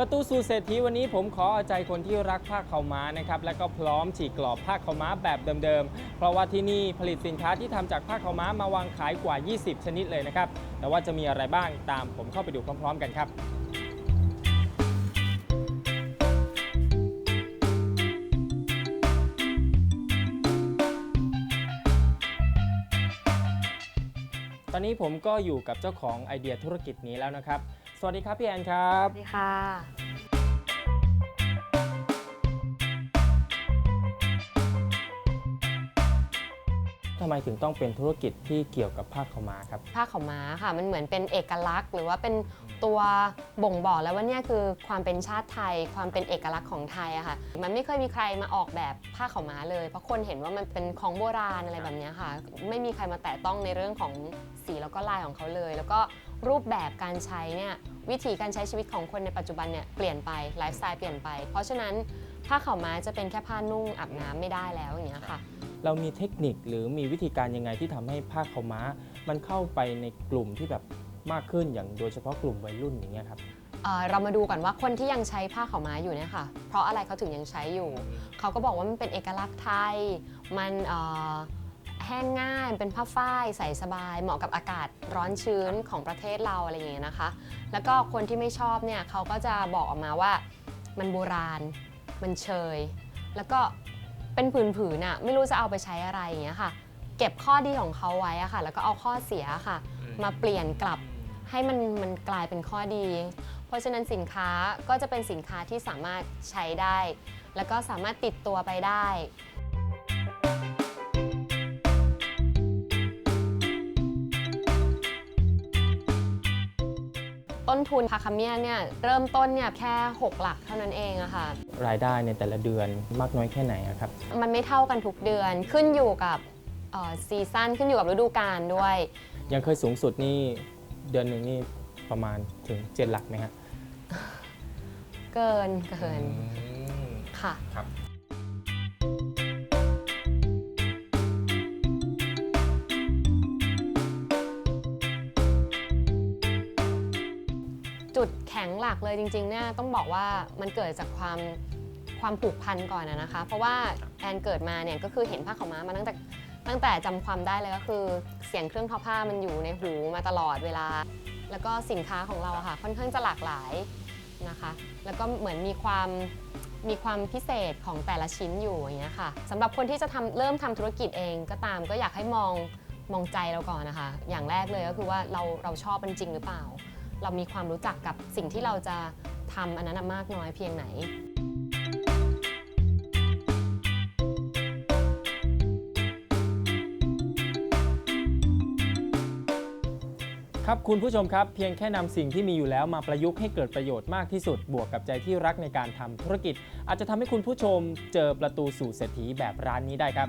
ประตูสู่เศรษฐีวันนี้ผมขอเอาใจคนที่รักผ้าขาวม้านะครับและก็พร้อมฉีกกรอบผ้าขาวม้าแบบเดิมๆ เพราะว่าที่นี่ผลิตสินค้าที่ทำจากผ้าขาวม้ามาวางขายกว่า 20 ชนิดเลยนะครับ แต่ว่าจะมีอะไรบ้างตามผมเข้าไปดูพร้อม ๆ กันครับตอนนี้ผมก็อยู่กับเจ้าของไอเดียธุรกิจนี้แล้วนะครับ สวัสดีครับพี่แอนครับ สวัสดีค่ะ ทำไมถึงต้องเป็นธุรกิจที่เกี่ยวกับผ้าขาวม้าครับ ผ้าขาวม้าค่ะ มันเหมือนเป็นเอกลักษณ์ หรือว่าเป็นตัวบ่งบอกแล้วว่าเนี่ยคือความเป็นชาติไทย ความเป็นเอกลักษณ์ของไทยอะค่ะ มันไม่เคยมีใครมาออกแบบผ้าขาวม้าเลย เพราะคนเห็นว่ามันเป็นของโบราณอะไรแบบเนี้ยค่ะ ไม่มีใครมาแตะต้องในเรื่องของสีแล้วก็ลายของเขาเลย แล้วก็ รูปแบบการใช้เนี่ยวิธีการใช้ชีวิตของคนในปัจจุบันเนี่ยเปลี่ยนไปไลฟ์สไตล์เปลี่ยนไป เพราะฉะนั้นผ้าขาวม้าจะเป็นแค่ผ้านุ่งอาบน้ำไม่ได้แล้วอย่างเงี้ยค่ะ เรามีเทคนิคหรือมีวิธีการยังไงที่ทำให้ผ้าขาวม้า มันเข้าไปในกลุ่มที่แบบมากขึ้นอย่างโดยเฉพาะกลุ่มวัยรุ่นอย่างเงี้ยครับเอ่อเรามาดูก่อนว่าคนที่ยังใช้ผ้าขาวม้าอยู่เนี่ยค่ะ เพราะอะไรเขาถึงยังใช้อยู่ เขาก็บอกว่ามันเป็นเอกลักษณ์ไทย มันเอ่อ แห้งง่ายเป็นผ้าฝ้ายใส่สบาย เหมาะกับอากาศร้อนชื้นของประเทศเราอะไรอย่างเงี้ยนะคะ แล้วก็คนที่ไม่ชอบเนี่ยเขาก็จะบอกออกมาว่ามันโบราณ มันเชย แล้วก็เป็นผืนๆน่ะไม่รู้จะเอาไปใช้อะไรอย่างเงี้ยค่ะ เก็บข้อดีของเขาไว้อะค่ะ แล้วก็เอาข้อเสียค่ะ มาเปลี่ยนกลับให้มันมันกลายเป็นข้อดี เพราะฉะนั้นสินค้าก็จะเป็นสินค้าที่สามารถใช้ได้ แล้วก็สามารถติดตัวไปได้ ต้นทุนพาคาเมียเนี่ยเริ่มต้นเนี่ยแค่ 6 หลักเท่านั้นเองอะค่ะ รายได้ในแต่ละเดือนมากน้อยแค่ไหนอะครับ มันไม่เท่ากันทุกเดือนขึ้นอยู่กับซีซั่นขึ้นอยู่กับฤดูกาลด้วย ยังเคยสูงสุดนี่เดือนหนึ่งนี่ประมาณถึง 7 หลักไหมฮะ เกินเกินค่ะครับ จุดแข็งหลักเลยจริงๆเนี่ยต้องบอกว่ามันเกิดจากความความผูกพันก่อนนะคะ เพราะว่าแอนเกิดมาเนี่ยก็คือเห็นผ้าขาวม้ามาตั้งแต่ตั้งแต่จำความได้เลยก็คือ เสียงเครื่องทอผ้ามันอยู่ในหูมาตลอดเวลา แล้วก็สินค้าของเราค่ะ ค่อนข้างจะหลากหลายนะคะ แล้วก็เหมือนมีความมีความพิเศษของแต่ละชิ้นอยู่อย่างเงี้ยค่ะสำหรับคนที่จะทำเริ่มทำธุรกิจเองก็ตามก็อยากให้มองมองใจเราก่อนนะคะ อย่างแรกเลยก็คือว่าเราเราชอบมันจริงหรือเปล่า เรามีความรู้จักกับสิ่งที่เราจะทำอันนั้นนะมากน้อยเพียงไหน ครับคุณผู้ชมครับ เพียงแค่นำสิ่งที่มีอยู่แล้วมาประยุกต์ให้เกิดประโยชน์มากที่สุด บวกกับใจที่รักในการทำธุรกิจ อาจจะทำให้คุณผู้ชมเจอประตูสู่เศรษฐีแบบร้านนี้ได้ครับ